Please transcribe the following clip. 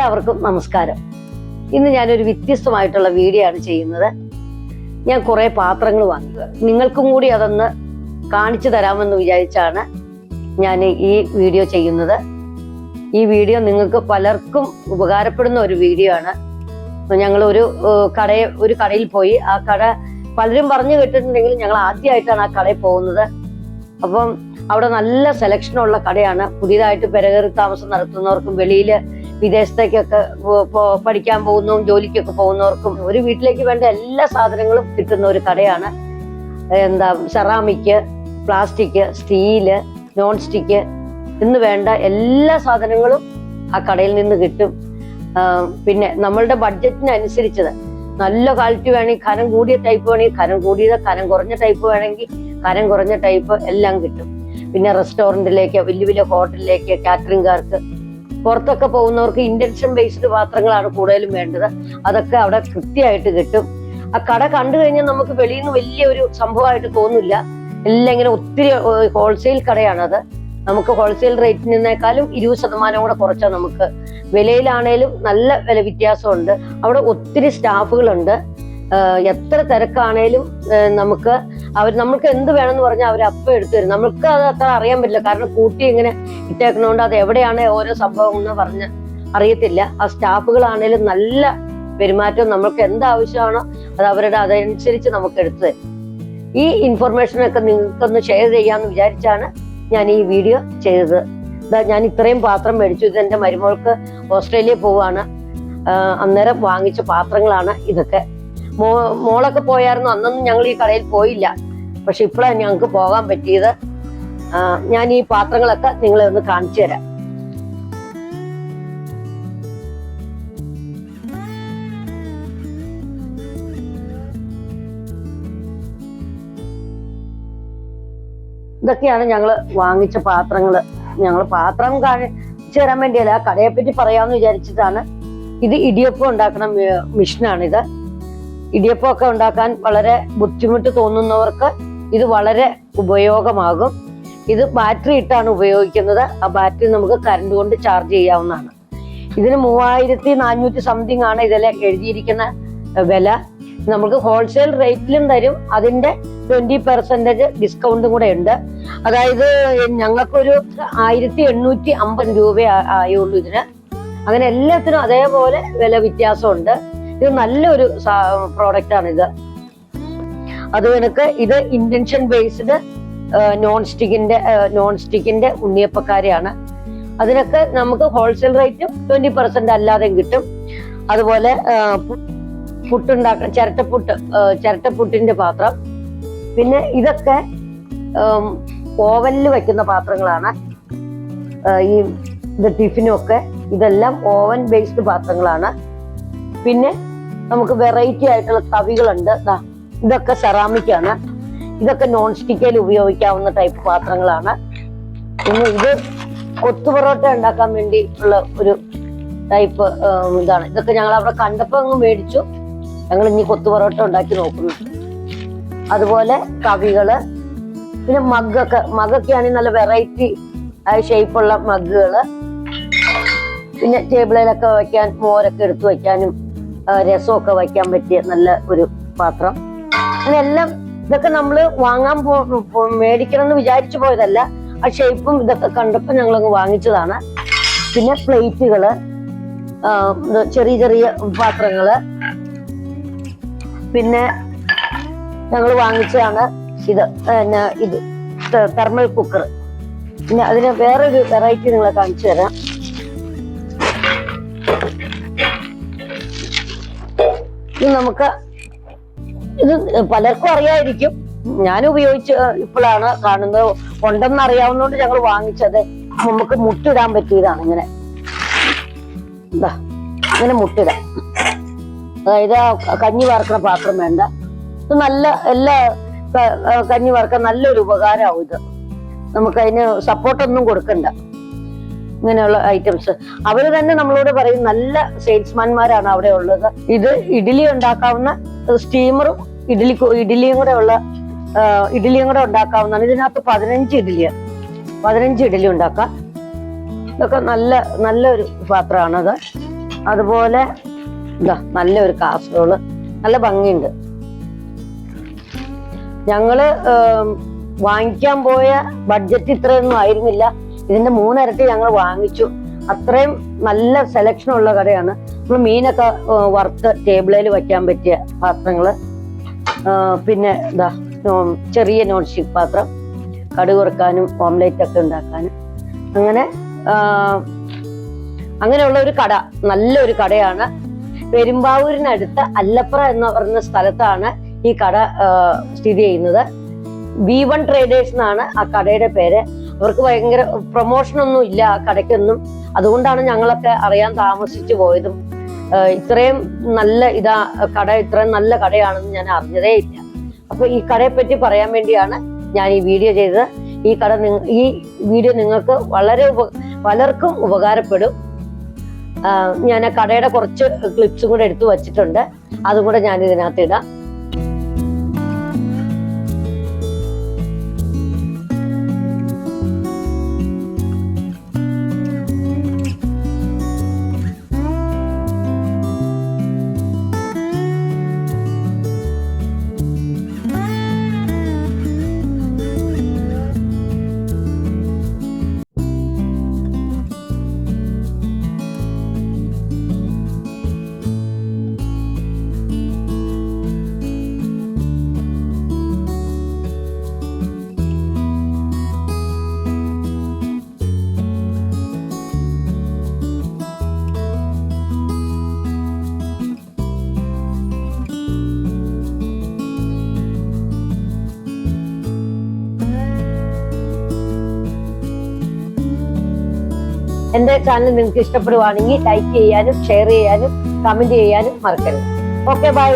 എല്ലാവർക്കും നമസ്കാരം. ഇന്ന് ഞാനൊരു വ്യത്യസ്തമായിട്ടുള്ള വീഡിയോ ആണ് ചെയ്യുന്നത്. ഞാൻ കുറെ പാത്രങ്ങൾ വാങ്ങി നിങ്ങൾക്കും കൂടി അതൊന്ന് കാണിച്ചു തരാമെന്ന് വിചാരിച്ചാണ് ഞാൻ ഈ വീഡിയോ ചെയ്യുന്നത്. ഈ വീഡിയോ നിങ്ങൾക്ക് പലർക്കും ഉപകാരപ്പെടുന്ന ഒരു വീഡിയോ ആണ്. ഞങ്ങൾ ഒരു കടയെ ഒരു കടയിൽ പോയി. ആ കട പലരും പറഞ്ഞു കേട്ടിട്ടുണ്ടെങ്കിൽ ഞങ്ങൾ ആദ്യമായിട്ടാണ് ആ കടയിൽ പോകുന്നത്. അപ്പം അവിടെ നല്ല സെലക്ഷനുള്ള കടയാണ്. പുതിയതായിട്ട് പെരകേറി താമസം നടത്തുന്നവർക്കും വെളിയിൽ വിദേശത്തേക്കൊക്കെ പഠിക്കാൻ പോകുന്നതും ജോലിക്കൊക്കെ പോകുന്നവർക്കും ഒരു വീട്ടിലേക്ക് വേണ്ട എല്ലാ സാധനങ്ങളും കിട്ടുന്ന ഒരു കടയാണ്. എന്താ ceramic plastic steel non stick എന്ന് വേണ്ട എല്ലാ സാധനങ്ങളും ആ കടയിൽ നിന്ന് കിട്ടും. പിന്നെ നമ്മളുടെ ബഡ്ജറ്റിനനുസരിച്ചത് നല്ല ക്വാളിറ്റി വേണമെങ്കിൽ കനം കൂടിയ ടൈപ്പ് വേണമെങ്കിൽ കനം കൂടിയത് കനം കുറഞ്ഞ ടൈപ്പ് വേണമെങ്കിൽ കനം കുറഞ്ഞ ടൈപ്പ് എല്ലാം കിട്ടും. പിന്നെ റെസ്റ്റോറന്റിലേക്ക് വലിയ വലിയ ഹോട്ടലിലേക്ക് കാറ്ററിംഗുകാർക്ക് പുറത്തൊക്കെ പോകുന്നവർക്ക് ഇൻഡക്ഷൻ ബേസ്ഡ് പാത്രങ്ങളാണ് കൂടുതലും വേണ്ടത്. അതൊക്കെ അവിടെ കൃത്യമായിട്ട് കിട്ടും. ആ കട കണ്ടു കഴിഞ്ഞാൽ നമുക്ക് വെളിയിൽ നിന്ന് വലിയൊരു സംഭവമായിട്ട് തോന്നില്ല. എല്ലാം ഇങ്ങനെ ഒത്തിരി ഹോൾസെയിൽ കടയാണത്. നമുക്ക് ഹോൾസെയിൽ റേറ്റിനേക്കാളും ഇരുപത് ശതമാനം കൂടെ കുറച്ചാൽ നമുക്ക്. വിലയിലാണേലും നല്ല വില വ്യത്യാസമുണ്ട്. അവിടെ ഒത്തിരി സ്റ്റാഫുകളുണ്ട് എത്ര തിരക്കാണേലും നമുക്ക് അവർ നമുക്ക് എന്ത് വേണമെന്ന് പറഞ്ഞാൽ അവർ അപ്പം എടുത്തു തരും. നമുക്ക് അത് അത്ര അറിയാൻ പറ്റില്ല. കാരണം കൂട്ടി ഇങ്ങനെ ഇട്ടേക്കണോണ്ട് അത് എവിടെയാണ് ഓരോ സംഭവം എന്ന് പറഞ്ഞ് അറിയത്തില്ല. ആ സ്റ്റാഫുകളാണേലും നല്ല പെരുമാറ്റം നമ്മൾക്ക് എന്ത് ആവശ്യമാണോ അത് അവരുടെ അതനുസരിച്ച് നമുക്ക് എടുത്തു തരും. ഈ ഇൻഫർമേഷനൊക്കെ നിങ്ങൾക്കൊന്ന് ഷെയർ ചെയ്യാന്ന് വിചാരിച്ചാണ് ഞാൻ ഈ വീഡിയോ ചെയ്തത്. ഞാൻ ഇത്രയും പാത്രം മേടിച്ചു. ഇത് എന്റെ മരുമോൾക്ക് ഓസ്ട്രേലിയ പോവാണ്. അന്നേരം വാങ്ങിച്ച പാത്രങ്ങളാണ് ഇതൊക്കെ. മോ മോളൊക്കെ പോയായിരുന്നു. അന്നൊന്നും ഞങ്ങൾ ഈ കടയിൽ പോയില്ല. പക്ഷെ ഇപ്പോഴാണ് ഞങ്ങൾക്ക് പോകാൻ പറ്റിയത്. ഞാൻ ഈ പാത്രങ്ങളൊക്കെ നിങ്ങളെ ഒന്ന് കാണിച്ചു തരാം. ഇതൊക്കെയാണ് ഞങ്ങൾ വാങ്ങിച്ച പാത്രങ്ങൾ ഞങ്ങൾ പാത്രം കാണിച്ചു തരാൻ വേണ്ടിയല്ല കടയെ പറ്റി പറയാമെന്ന് വിചാരിച്ചിട്ടാണ്. ഇത് ഇടിയപ്പം ഉണ്ടാക്കുന്ന മിഷനാണിത്. ഇടിയപ്പം ഒക്കെ ഉണ്ടാക്കാൻ വളരെ ബുദ്ധിമുട്ട് തോന്നുന്നവർക്ക് ഇത് വളരെ ഉപയോഗമാകും. ഇത് ബാറ്ററി ഇട്ടാണ് ഉപയോഗിക്കുന്നത്. ആ ബാറ്ററി നമുക്ക് കറണ്ട് കൊണ്ട് ചാർജ് ചെയ്യാവുന്നതാണ്. ഇതിന് മൂവായിരത്തി നാനൂറ്റി സംതിങ് ആണ് ഇതിൽ എഴുതിയിരിക്കുന്ന വില. നമുക്ക് ഹോൾസെയിൽ റേറ്റിലും തരും. അതിന്റെ ട്വന്റി പെർസെന്റേജ് ഡിസ്കൗണ്ടും കൂടെ ഉണ്ട്. അതായത് ഞങ്ങൾക്കൊരു ആയിരത്തി എണ്ണൂറ്റി അമ്പത് രൂപ ആയുള്ളൂ ഇതിന്. അങ്ങനെ എല്ലാത്തിനും അതേപോലെ വില വ്യത്യാസമുണ്ട്. ഇത് നല്ലൊരു പ്രോഡക്റ്റ് ആണ് ഇത്. അത് കണക്ക് ഇത് ഇൻഡൻഷൻ ബേസ്ഡ് നോൺ സ്റ്റിക്കിന്റെ നോൺ സ്റ്റിക്കിന്റെ ഉണ്ണിയപ്പക്കാരെയാണ്. അതിനൊക്കെ നമുക്ക് ഹോൾസെയിൽ റേറ്റും ട്വന്റി പെർസെന്റ് അല്ലാതെയും കിട്ടും. അതുപോലെ ആ, പു- പുട്ടുണ്ടാക്കുന്ന ചിരട്ടപ്പുട്ട് ചിരട്ടപ്പുട്ടിന്റെ പാത്രം. പിന്നെ ഇതൊക്കെ ഓവനിൽ വെക്കുന്ന പാത്രങ്ങളാണ്. ഈ ടിഫിനും ഒക്കെ ഇതെല്ലാം ഓവൻ ബേസ്ഡ് പാത്രങ്ങളാണ്. പിന്നെ നമുക്ക് വെറൈറ്റി ആയിട്ടുള്ള തവികളുണ്ട്. ഇതൊക്കെ സെറാമിക് ആണ്. ഇതൊക്കെ നോൺ സ്റ്റിക്കയിൽ ഉപയോഗിക്കാവുന്ന ടൈപ്പ് പാത്രങ്ങളാണ്. പിന്നെ ഇത് കൊത്തു പൊറോട്ട ഉണ്ടാക്കാൻ വേണ്ടി ഉള്ള ഒരു ടൈപ്പ് ഇതാണ്. ഇതൊക്കെ ഞങ്ങൾ അവിടെ കണ്ടപ്പോൾ അങ്ങ് മേടിച്ചു. ഞങ്ങൾ ഇനി കൊത്തു പൊറോട്ട ഉണ്ടാക്കി നോക്കുന്നു. അതുപോലെ കവികൾ പിന്നെ മഗ്ഗൊക്കെ. മഗ്ഗൊക്കെ ആണെങ്കിൽ നല്ല വെറൈറ്റി ഷേപ്പുള്ള മഗ്ഗുകൾ. പിന്നെ ടേബിളിലൊക്കെ വെക്കാൻ മോരൊക്കെ എടുത്തു വയ്ക്കാനും ആ, രസമൊക്കെ വയ്ക്കാൻ പറ്റിയ നല്ല ഒരു പാത്രം. അങ്ങനെല്ലാം ഇതൊക്കെ നമ്മൾ വാങ്ങാൻ പോ മേടിക്കണം എന്ന് വിചാരിച്ചു പോയതല്ല. ആ ഷേപ്പും ഇതൊക്കെ കണ്ടപ്പോൾ ഞങ്ങളങ്ങ് വാങ്ങിച്ചതാണ്. പിന്നെ പ്ലേറ്റുകൾ ചെറിയ ചെറിയ പാത്രങ്ങൾ. പിന്നെ ഞങ്ങൾ വാങ്ങിച്ചതാണ് ഇത് ഇത് തെർമൽ കുക്കർ പിന്നെ അതിന് വേറൊരു വെറൈറ്റി നിങ്ങളെ കാണിച്ചു തരാം. നമുക്ക് ഇത് പലർക്കും അറിയായിരിക്കും. ഞാൻ ഉപയോഗിച്ച് ഇപ്പോഴാണ് കാണുന്നത്. ഉണ്ടെന്ന് അറിയാവുന്നതുകൊണ്ട് ഞങ്ങൾ വാങ്ങിച്ചത് നമുക്ക് മുട്ടിടാൻ പറ്റിയതാണ് ഇങ്ങനെ. എന്താ ഇങ്ങനെ മുട്ടിടാം. അതായത് കഞ്ഞി വാർക്കുന്ന പാത്രം വേണ്ട. ഇത് നല്ല എല്ലാ കഞ്ഞി വാർക്കാൻ നല്ലൊരു ഉപകാരമാവും ഇത്. നമുക്കതിന് സപ്പോർട്ടൊന്നും കൊടുക്കണ്ട. ഇങ്ങനെയുള്ള ഐറ്റംസ് അവർ തന്നെ നമ്മളോട് പറയും നല്ല സെയിൽസ്മാൻമാരാണ് അവിടെ ഉള്ളത്. ഇത് ഇഡ്ഡലി ഉണ്ടാക്കാവുന്ന സ്റ്റീമറും ഇഡ്ഡലി ഇഡ്ഡലിയും കൂടെ ഉള്ള ഇഡ്ഡലിയും കൂടെ ഉണ്ടാക്കാവുന്നതാണ്. ഇതിനകത്ത് പതിനഞ്ച് ഇഡ്ഡലി പതിനഞ്ച് ഇഡ്ഡലി ഉണ്ടാക്കാം. ഇതൊക്കെ നല്ല നല്ലൊരു പാത്രമാണത്. അതുപോലെ ഇതാ നല്ലൊരു കാസറോൾ നല്ല ഭംഗിയുണ്ട്. ഞങ്ങൾ വാങ്ങിക്കാൻ പോയ ബഡ്ജറ്റ് ഇത്രയൊന്നും ആയിരുന്നില്ല. ഇതിന്റെ മൂന്നിരട്ടി ഞങ്ങൾ വാങ്ങിച്ചു. അത്രയും നല്ല സെലക്ഷൻ ഉള്ള കടയാണ്. നമ്മൾ മീനൊക്കെ വറുത്ത് ടേബിളിൽ വയ്ക്കാൻ പറ്റിയ പാത്രങ്ങൾ. പിന്നെ ഇതാ ചെറിയ നോൺ സ്റ്റിക് പാത്രം കടുക് വറുക്കാനും ഓംലേറ്റ് ഒക്കെ ഉണ്ടാക്കാനും. അങ്ങനെ അങ്ങനെയുള്ള ഒരു കട നല്ലൊരു കടയാണ്. പെരുമ്പാവൂരിനടുത്ത് അല്ലപ്ര എന്ന് പറയുന്ന സ്ഥലത്താണ് ഈ കട സ്ഥിതി ചെയ്യുന്നത്. ബി വൺ ട്രേഡേഴ്സ് എന്നാണ് ആ കടയുടെ പേര്. അവർക്ക് ഭയങ്കര പ്രൊമോഷൻ ഒന്നും ഇല്ല കടയ്ക്കൊന്നും. അതുകൊണ്ടാണ് ഞങ്ങളൊക്കെ അറിയാൻ താമസിച്ചു പോയതും. ഇത്രയും നല്ല ഇതാ കട ഇത്രയും നല്ല കടയാണെന്ന് ഞാൻ അറിഞ്ഞതേ ഇല്ല. അപ്പൊ ഈ കടയെ പറ്റി പറയാൻ വേണ്ടിയാണ് ഞാൻ ഈ വീഡിയോ ചെയ്തത്. ഈ കട ഈ വീഡിയോ നിങ്ങൾക്ക് വളരെ ഉപ പലർക്കും ഉപകാരപ്പെടും. ഞാൻ ആ കടയുടെ കുറച്ച് ക്ലിപ്സും കൂടെ എടുത്തു വച്ചിട്ടുണ്ട്. അതും കൂടെ ഞാൻ ഇതിനകത്ത് ഇടാം. എന്റെ ചാനൽ നിങ്ങൾക്ക് ഇഷ്ടപ്പെടുവാണെങ്കിൽ ലൈക്ക് ചെയ്യാനും ഷെയർ ചെയ്യാനും കമന്റ് ചെയ്യാനും മറക്കരുത്. Okay bye